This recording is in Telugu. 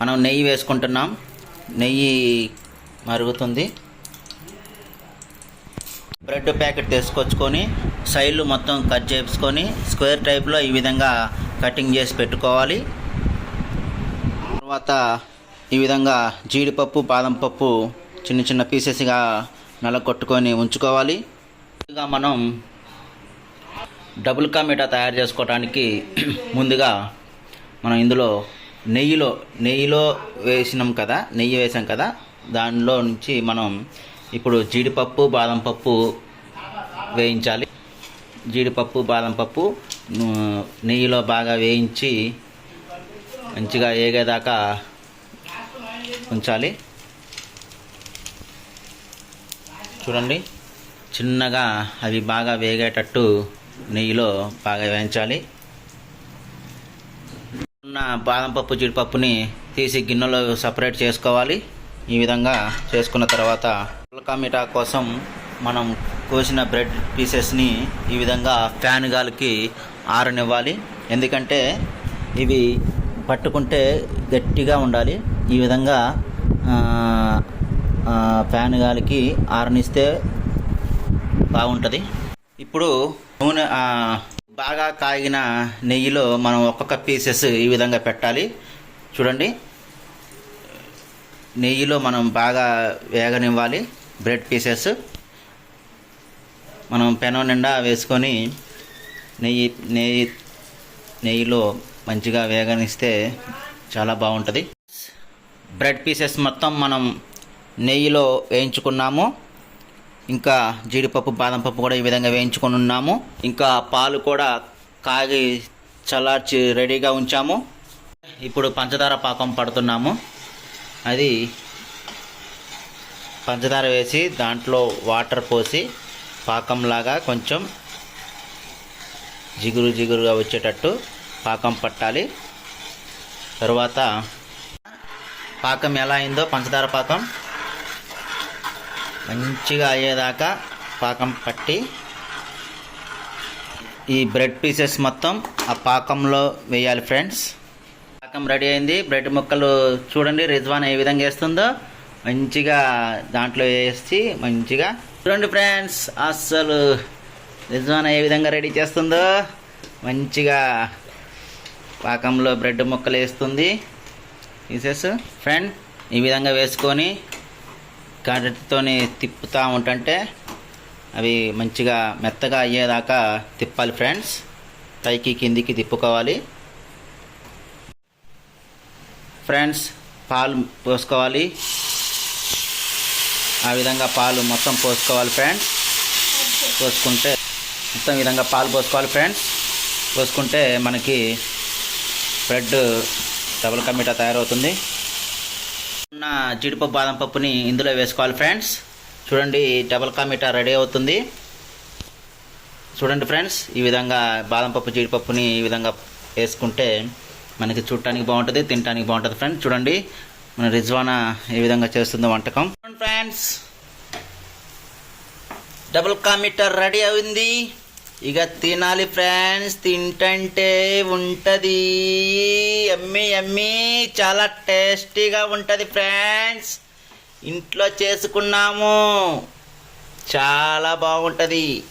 మనం నెయ్యి వేసుకుంటున్నాం. నెయ్యి మరుగుతుంది. బ్రెడ్ ప్యాకెట్ తీసుకొచ్చుకొని సైడ్లు మొత్తం కట్ చేసుకొని స్క్వేర్ టైప్లో ఈ విధంగా కటింగ్ చేసి పెట్టుకోవాలి. తర్వాత ఈ విధంగా జీడిపప్పు బాదం పప్పు చిన్న చిన్న పీసెస్గా నలగొట్టుకొని ఉంచుకోవాలి. ముందుగా మనం డబుల్ కా మీఠా తయారు చేసుకోవడానికి ముందుగా మనం ఇందులో నెయ్యిలో నెయ్యిలో వేసినాం కదా నెయ్యి వేసాం కదా దానిలో నుంచి మనం ఇప్పుడు జీడిపప్పు బాదం పప్పు వేయించాలి. జీడిపప్పు బాదం పప్పు నెయ్యిలో బాగా వేయించి మంచిగా ఏగేదాకా ఉంచాలి. చూడండి చిన్నగా అవి బాగా వేగేటట్టు నెయ్యిలో బాగా వేయించాలి. ఉన్న బాదం పప్పు జీడిపప్పుని తీసి గిన్నెలో సపరేట్ చేసుకోవాలి. ఈ విధంగా చేసుకున్న తర్వాత పుల్కా మీఠా కోసం మనం కోసిన బ్రెడ్ పీసెస్ని ఈ విధంగా ఫ్యాన్ గాలికి ఆరనివ్వాలి. ఎందుకంటే ఇవి పట్టుకుంటే గట్టిగా ఉండాలి. ఈ విధంగా ఫ్యాన్ గాలికి ఆరనిస్తే బాగుంటుంది. ఇప్పుడు నూనె బాగా కాగిన నెయ్యిలో మనం ఒక్కొక్క పీసెస్ ఈ విధంగా పెట్టాలి. చూడండి. నెయ్యిలో మనం బాగా వేగనివ్వాలి. Bread pieces. మనం పెనం నిండా వేసుకొని నెయ్యి నెయ్యి నెయ్యిలో మంచిగా వేగనిస్తే చాలా బాగుంటుంది. బ్రెడ్ పీసెస్ మొత్తం మనం నెయ్యిలో వేయించుకున్నాము. ఇంకా జీడిపప్పు బాదం పప్పు కూడా ఈ విధంగా వేయించుకొని ఉన్నాము. ఇంకా పాలు కూడా కాగి చల్లార్చి రెడీగా ఉంచాము. ఇప్పుడు పంచదార పాకం పడుతున్నాము. అది పంచదార వేసి దాంట్లో వాటర్ పోసి పాకంలాగా కొంచెం జిగురు జిగురుగా వచ్చేటట్టు పాకం పట్టాలి. తరువాత పాకం ఎలా అయిందో పంచదార పాకం మంచిగా అయ్యేదాకా పాకం పట్టి ఈ బ్రెడ్ పీసెస్ మొత్తం ఆ పాకంలో వేయాలి ఫ్రెండ్స్. పాకం రెడీ అయింది. బ్రెడ్ ముక్కలు చూడండి రిజ్వాన్ ఏ విధంగా వేస్తుందో. మంచిగా దాంట్లో వేసి మంచిగా చూడండి ఫ్రెండ్స్ అస్సలు రిజ్వాన్ ఏ విధంగా రెడీ చేస్తుందో. మంచిగా పాకంలో బ్రెడ్ ముక్కలు వేస్తుంది. పీసెస్ ఫ్రెండ్ ఈ విధంగా వేసుకొని గరిటతోని తిప్పుతూ ఉంటుంటే అవి మంచిగా మెత్తగా అయ్యేదాకా తిప్పాలి ఫ్రెండ్స్. పైకి కిందికి తిప్పుకోవాలి. ఫ్రెండ్స్ పాలు పోసుకోవాలి. ఆ విధంగా పాలు మొత్తం పోసుకోవాలి ఫ్రెండ్స్. పోసుకుంటే మొత్తం విధంగా పాలు పోసుకోవాలి ఫ్రెండ్స్. పోసుకుంటే మనకి బ్రెడ్ డబుల్ కమిటా తయారవుతుంది. ఉన్న జీడిపప్పు బాదం పప్పుని ఇందులో వేసుకోవాలి ఫ్రెండ్స్. చూడండి డబల్ కా మీఠా రెడీ అవుతుంది. చూడండి ఫ్రెండ్స్ ఈ విధంగా బాదం పప్పు జీడిపప్పుని ఈ విధంగా వేసుకుంటే మనకి చూడటానికి బాగుంటుంది తినడానికి బాగుంటుంది ఫ్రెండ్స్. చూడండి మన రిజ్వానా ఏ విధంగా చేస్తుందో వంటకం. ఫ్రెండ్స్ డబుల్ కా మీటర్ రెడీ అయింది. ఇక తినాలి ఫ్రెండ్స్ తింటంటే ఉంటది. ఎమ్మి ఎమ్మి చాలా టేస్టీగా ఉంటుంది ఫ్రెండ్స్. ఇంట్లో చేసుకున్నాము. చాలా బాగుంటుంది.